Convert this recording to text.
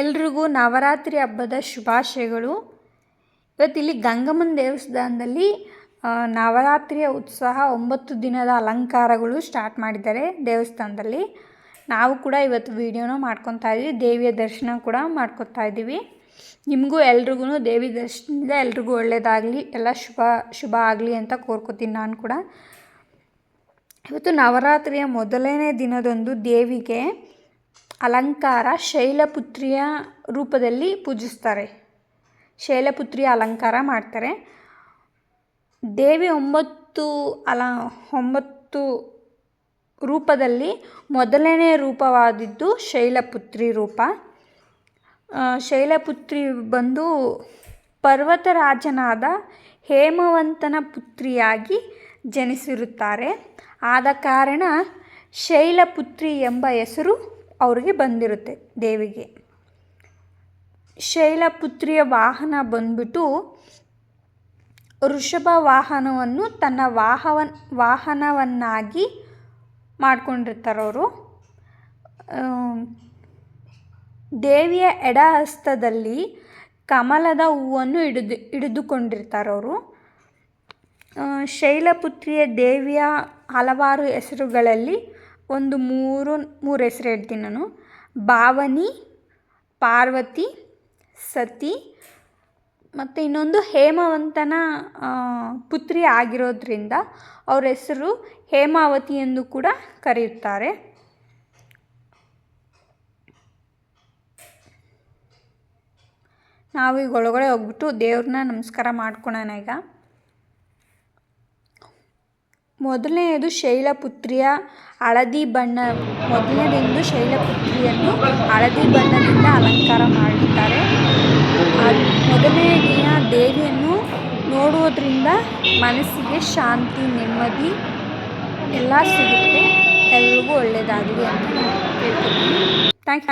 ಎಲ್ರಿಗೂ ನವರಾತ್ರಿ ಹಬ್ಬದ ಶುಭಾಶಯಗಳು. ಇವತ್ತಿಲ್ಲಿ ಗಂಗಮ್ಮನ ದೇವಸ್ಥಾನದಲ್ಲಿ ನವರಾತ್ರಿಯ ಉತ್ಸಾಹ ಒಂಬತ್ತು ದಿನದ ಅಲಂಕಾರಗಳು ಸ್ಟಾರ್ಟ್ ಮಾಡಿದ್ದಾರೆ ದೇವಸ್ಥಾನದಲ್ಲಿ. ನಾವು ಕೂಡ ಇವತ್ತು ವೀಡಿಯೋನ ಮಾಡ್ಕೊತಾ ಇದ್ದೀವಿ ದೇವಿಯ ದರ್ಶನ ಕೂಡ ಮಾಡ್ಕೊತಾ ಇದ್ದೀವಿ. ನಿಮಗೂ ಎಲ್ರಿಗೂ ದೇವಿ ದರ್ಶನದಿಂದ ಎಲ್ರಿಗೂ ಒಳ್ಳೆಯದಾಗಲಿ ಎಲ್ಲ ಶುಭ ಶುಭ ಆಗಲಿ ಅಂತ ಕೋರ್ಕೋತೀನಿ ನಾನು ಕೂಡ. ಇವತ್ತು ನವರಾತ್ರಿಯ ಮೊದಲನೇ ದಿನದಂದು ದೇವಿಗೆ ಅಲಂಕಾರ ಶೈಲಪುತ್ರಿಯ ರೂಪದಲ್ಲಿ ಪೂಜಿಸ್ತಾರೆ. ಶೈಲಪುತ್ರಿಯ ಅಲಂಕಾರ ಮಾಡ್ತಾರೆ. ದೇವಿ ಒಂಬತ್ತು ಅಲ, ಒಂಬತ್ತು ರೂಪದಲ್ಲಿ ಮೊದಲನೇ ರೂಪವಾದಿದ್ದು ಶೈಲಪುತ್ರಿ ರೂಪ. ಶೈಲಪುತ್ರಿ ಬಂದು ಪರ್ವತರಾಜನಾದ ಹೇಮವಂತನ ಪುತ್ರಿಯಾಗಿ ಜನಿಸಿರುತ್ತಾರೆ. ಆದ ಕಾರಣ ಶೈಲಪುತ್ರಿ ಎಂಬ ಹೆಸರು ಅವ್ರಿಗೆ ಬಂದಿರುತ್ತೆ ದೇವಿಗೆ. ಶೈಲಪುತ್ರಿಯ ವಾಹನ ಬಂದ್ಬಿಟ್ಟು ಋಷಭ ವಾಹನವನ್ನು ತನ್ನ ವಾಹವನ್, ವಾಹನವನ್ನಾಗಿ ಮಾಡಿಕೊಂಡಿರ್ತಾರವರು ದೇವಿಯ ಎಡ ಹಸ್ತದಲ್ಲಿ ಕಮಲದ ಹೂವನ್ನು ಹಿಡಿದು ಹಿಡಿದುಕೊಂಡಿರ್ತಾರವರು ಶೈಲಪುತ್ರಿಯ ದೇವಿಯ ಹಲವಾರು ಹೆಸರುಗಳಲ್ಲಿ ಒಂದು ಮೂರು ಮೂರು ಹೆಸರು ಹೇಳ್ತೀನಿ ನಾನು. ಭಾವನಿ, ಪಾರ್ವತಿ, ಸತಿ ಮತ್ತು ಇನ್ನೊಂದು ಹೇಮವಂತನ ಪುತ್ರಿ ಆಗಿರೋದ್ರಿಂದ ಅವ್ರ ಹೆಸರು ಹೇಮಾವತಿ ಎಂದು ಕೂಡ ಕರೆಯುತ್ತಾರೆ. ನಾವು ಈಗ ಒಳಗಡೆ ಹೋಗ್ಬಿಟ್ಟು ದೇವ್ರನ್ನ ನಮಸ್ಕಾರ ಮಾಡ್ಕೊಳೋಣ ಈಗ. ಮೊದಲನೆಯದು ಶೈಲಪುತ್ರಿಯ ಹಳದಿ ಬಣ್ಣ. ಮೊದಲನೆಯದೆಂದು ಶೈಲಪುತ್ರಿಯನ್ನು ಹಳದಿ ಬಣ್ಣದಿಂದ ಅಲಂಕಾರ ಮಾಡಿದ್ದಾರೆ. ಮೊದಲನೇ ದಿನ ದೇವಿಯನ್ನು ನೋಡುವುದರಿಂದ ಮನಸ್ಸಿಗೆ ಶಾಂತಿ, ನೆಮ್ಮದಿ ಎಲ್ಲ ಸಿಗುತ್ತೆ. ಎಲ್ರಿಗೂ ಒಳ್ಳೆಯದಾಗಲಿ ಅಂತ ಹೇಳ್ತೀನಿ ಥ್ಯಾಂಕ್